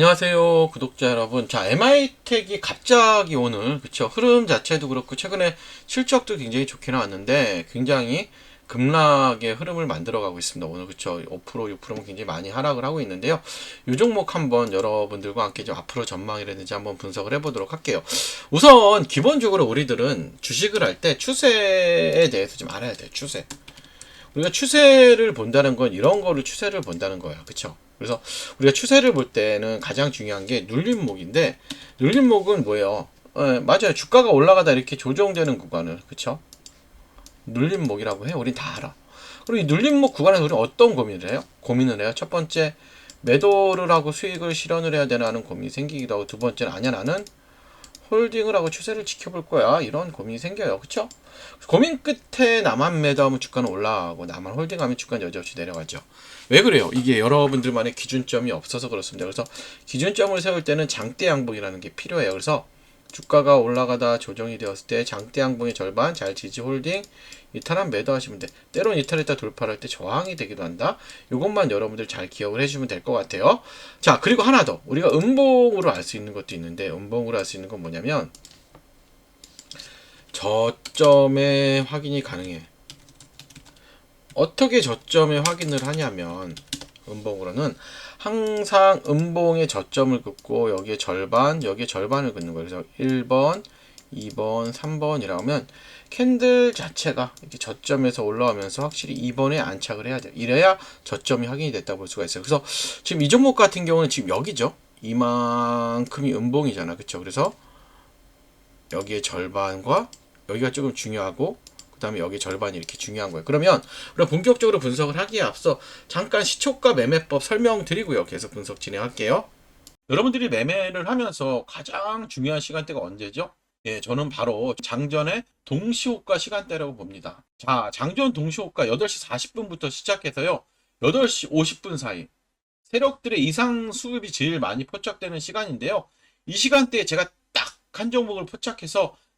안녕하세요 구독자 여러분. 자 MI텍이 갑자기 오늘 그쵸? 흐름 자체도 그렇고 최근에 실적도 굉장히 좋게 나왔는데 굉장히 급락의 흐름을 만들어 가고 있습니다. 오늘 그쵸? 5% 6%는 굉장히 많이 하락을 하고 있는데요. 이 종목 한번 여러분들과 함께 좀 앞으로 전망이라든지 한번 분석을 해보도록 할게요. 우선 기본적으로 우리들은 주식을 할 때 추세에 대해서 좀 알아야 돼요 추세. 우리가 추세를 본다는 건 이런 거를 추세를 본다는 거야 그쵸 그래서 우리가 추세를 볼 때는 가장 중요한 게 눌림목인데 눌림목은 뭐예요? 어, 맞아요. 주가가 올라가다 이렇게 조정되는 구간을 그쵸? 눌림목이라고 해. 우린 다 알아. 그리고 이 눌림목 구간에서 우리는 어떤 고민을 해요? 고민을 해요. 첫 번째 매도를 하고 수익을 실현을 해야 되나 하는 고민이 생기기도 하고 두 번째는 아니야 나는 홀딩을 하고 추세를 지켜볼 거야 이런 고민이 생겨요 그쵸 고민 끝에 나만 매도하면 주가는 올라가고 나만 홀딩하면 주가는 여지없이 내려가죠 왜 그래요 이게 여러분들만의 기준점이 없어서 그렇습니다 그래서 기준점을 세울 때는 장대 양봉이라는 게 필요해요 그래서 주가가 올라가다 조정이 되었을 때 장대 양봉의 절반 잘 지지 홀딩 이탈한 매도 하시면 돼. 때론 이탈했다 돌파할 때 저항이 되기도 한다. 이것만 여러분들 잘 기억을 해주면 될 것 같아요. 자 그리고 하나 더 우리가 음봉으로 알 수 있는 것도 있는데 음봉으로 알 수 있는 건 뭐냐면 저점의 확인이 가능해. 어떻게 저점의 확인을 하냐면 음봉으로는 항상 음봉의 저점을 긋고 여기에 절반, 여기에 절반을 긋는 거예요. 그래서 1번, 2번, 3번이라고 하면 캔들 자체가 이렇게 저점에서 올라오면서 확실히 2번에 안착을 해야 돼요. 이래야 저점이 확인이 됐다 볼 수가 있어요. 그래서 지금 이 종목 같은 경우는 지금 여기죠. 이만큼이 음봉이잖아. 그쵸? 그래서 여기에 절반과 여기가 조금 중요하고 그 다음에 여기 절반이 이렇게 중요한 거예요. 그러면 우리가 본격적으로 분석을 하기에 앞서 잠깐 시초가 매매법 설명드리고요. 계속 분석 진행할게요. 여러분들이 매매를 하면서 가장 중요한 시간대가 언제죠? 예, 저는 바로 장전의 동시호가 시간대라고 봅니다. 자, 장전 동시호가 8시 40분부터 시작해서요. 8시 50분 사이. 세력들의 이상 수급이 제일 많이 포착되는 시간인데요. 이 시간대에 제가 딱 한 종목을 포착해서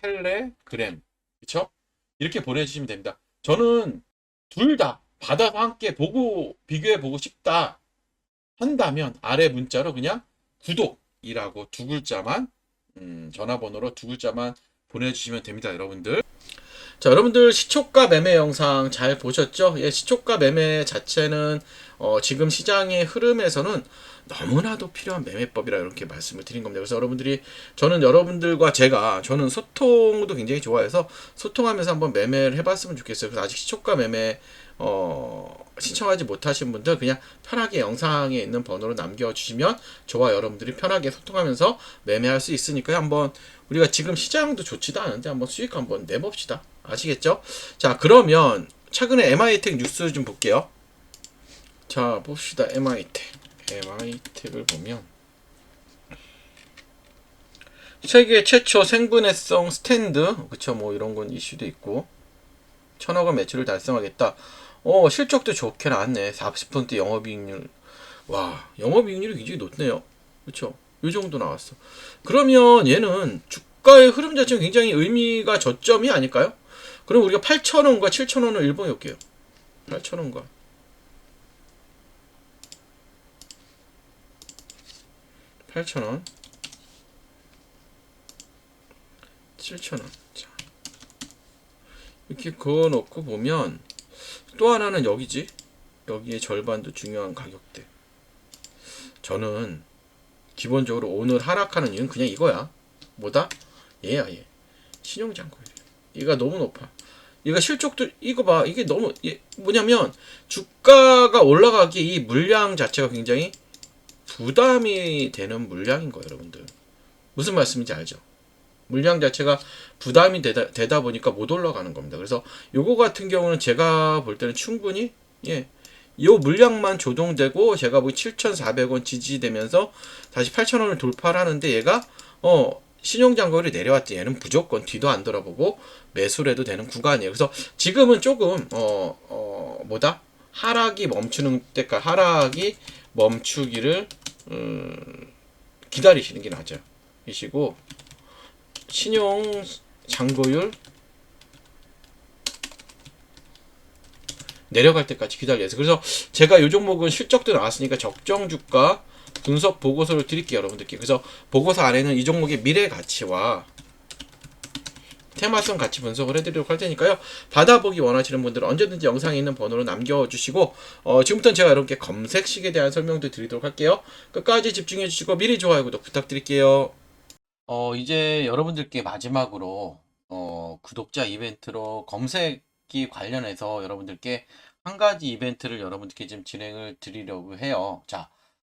텔레그램, 그쵸? 이렇게 보내주시면 됩니다. 저는 둘 다 받아서 함께 보고, 비교해 보고 싶다 한다면 아래 문자로 그냥 구독이라고 두 글자만, 음, 전화번호로 두 글자만 보내주시면 됩니다, 여러분들. 자, 여러분들 시초가 매매 영상 잘 보셨죠? 예, 시초가 매매 자체는 어, 지금 시장의 흐름에서는 너무나도 필요한 매매법이라 이렇게 말씀을 드린 겁니다. 그래서 여러분들이 저는 여러분들과 제가 저는 소통도 굉장히 좋아해서 소통하면서 한번 매매를 해봤으면 좋겠어요. 그래서 아직 시초가 매매 어, 신청하지 못하신 분들 그냥 편하게 영상에 있는 번호로 남겨주시면 저와 여러분들이 편하게 소통하면서 매매할 수 있으니까요. 한번 우리가 지금 시장도 좋지도 않은데 한번 수익 한번 내봅시다. 아시겠죠? 자 그러면 최근에 MI텍 뉴스 좀 볼게요. 자 봅시다 MI텍 MI텍을 보면 세계 최초 생분해성 스탠드 그쵸 뭐 이런 건 이슈도 있고 천억 원 매출을 달성하겠다. 어 실적도 좋게 나왔네. 40% 영업이익률. 와 영업이익률이 굉장히 높네요. 그쵸? 요 정도 나왔어. 그러면 얘는 주가의 흐름 자체는 굉장히 의미가 저점이 아닐까요? 그럼 우리가 8,000원과 7,000원을 일본에 올게요. 8,000원과. 8,000원. 7,000원. 자. 이렇게 그어놓고 보면 또 하나는 여기지. 여기에 절반도 중요한 가격대. 저는 기본적으로 오늘 하락하는 이유는 그냥 이거야. 뭐다? 얘야 얘. 신용장고율 얘가 너무 높아 얘가 실적도 이거 봐 이게 너무 얘 뭐냐면 주가가 올라가기에 이 물량 자체가 굉장히 부담이 되는 물량인 거예요 여러분들 무슨 말씀인지 알죠? 물량 자체가 부담이 되다, 되다 보니까 못 올라가는 겁니다. 그래서 요거 같은 경우는 제가 볼 때는 충분히 예. 요 물량만 조정되고 제가 보기 7,400원 지지되면서 다시 8,000원을 돌파를 하는데 얘가 어 신용장거리 내려왔지 얘는 무조건 뒤도 안 돌아보고 매수를 해도 되는 구간이에요. 그래서 지금은 조금 어, 어 뭐다 하락이 멈추는 때까지 하락이 멈추기를 음, 기다리시는 게 낫죠. 이시고 신용 잔고율 내려갈 때까지 기다려서 그래서 제가 이 종목은 실적도 나왔으니까 적정 주가 분석 보고서를 드릴게요 여러분들께 그래서 보고서 안에는 이 종목의 미래 가치와 테마성 가치 분석을 해드리도록 할 테니까요. 받아보기 원하시는 분들은 언제든지 영상에 있는 번호로 남겨주시고 어, 지금부터는 제가 여러분께 검색식에 대한 설명도 드리도록 할게요. 끝까지 집중해 주시고 미리 좋아요 구독 부탁드릴게요. 어, 이제 여러분들께 마지막으로 어, 구독자 이벤트로 검색기 관련해서 여러분들께 한 가지 이벤트를 여러분들께 좀 진행을 드리려고 해요. 자,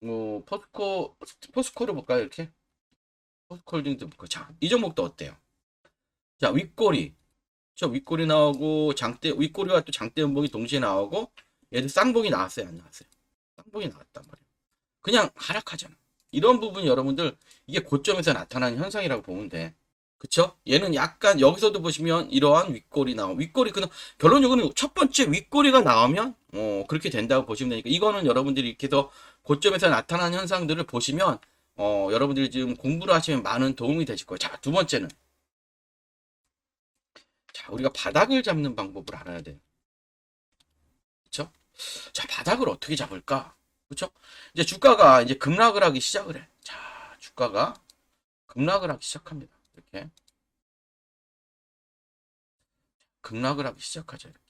뭐 포스코 포스코를 볼까요? 이렇게 포스코 홀딩도 볼까요? 자, 이 종목도 어때요? 자, 윗꼬리. 저 윗꼬리 나오고 장대 윗꼬리와 또 장대 음봉이 동시에 나오고 얘들 쌍봉이 나왔어요, 안 나왔어요? 쌍봉이 나왔단 말이에요. 그냥 하락하잖아. 이런 부분 여러분들 이게 고점에서 나타나는 현상이라고 보면 돼. 그쵸? 얘는 약간 여기서도 보시면 이러한 윗골이 나오 윗골이 그냥 결론적으로는 첫 번째 윗골이가 나오면 어 그렇게 된다고 보시면 되니까 이거는 여러분들이 이렇게 해서 고점에서 나타나는 현상들을 보시면 어 여러분들이 지금 공부를 하시면 많은 도움이 되실 거예요. 자, 두 번째는 자, 우리가 바닥을 잡는 방법을 알아야 돼요. 그쵸? 자, 바닥을 어떻게 잡을까? 그쵸? 이제 주가가 이제 급락을 하기 시작을 해. 자, 주가가 급락을 하기 시작합니다. 이렇게. 급락을 하기 시작하죠. 이렇게.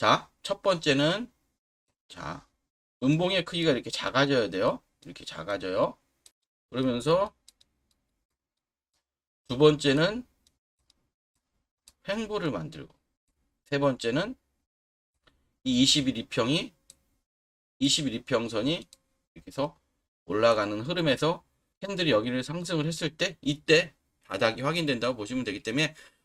자, 첫 번째는, 자, 음봉의 크기가 이렇게 작아져야 돼요. 이렇게 작아져요. 그러면서, 두 번째는, 횡보를 만들고, 세 번째는, 이 21이평이 21이평선이 이렇게 해서 올라가는 흐름에서 캔들이 여기를 상승을 했을 때 이때 바닥이 확인된다고 보시면 되기 때문에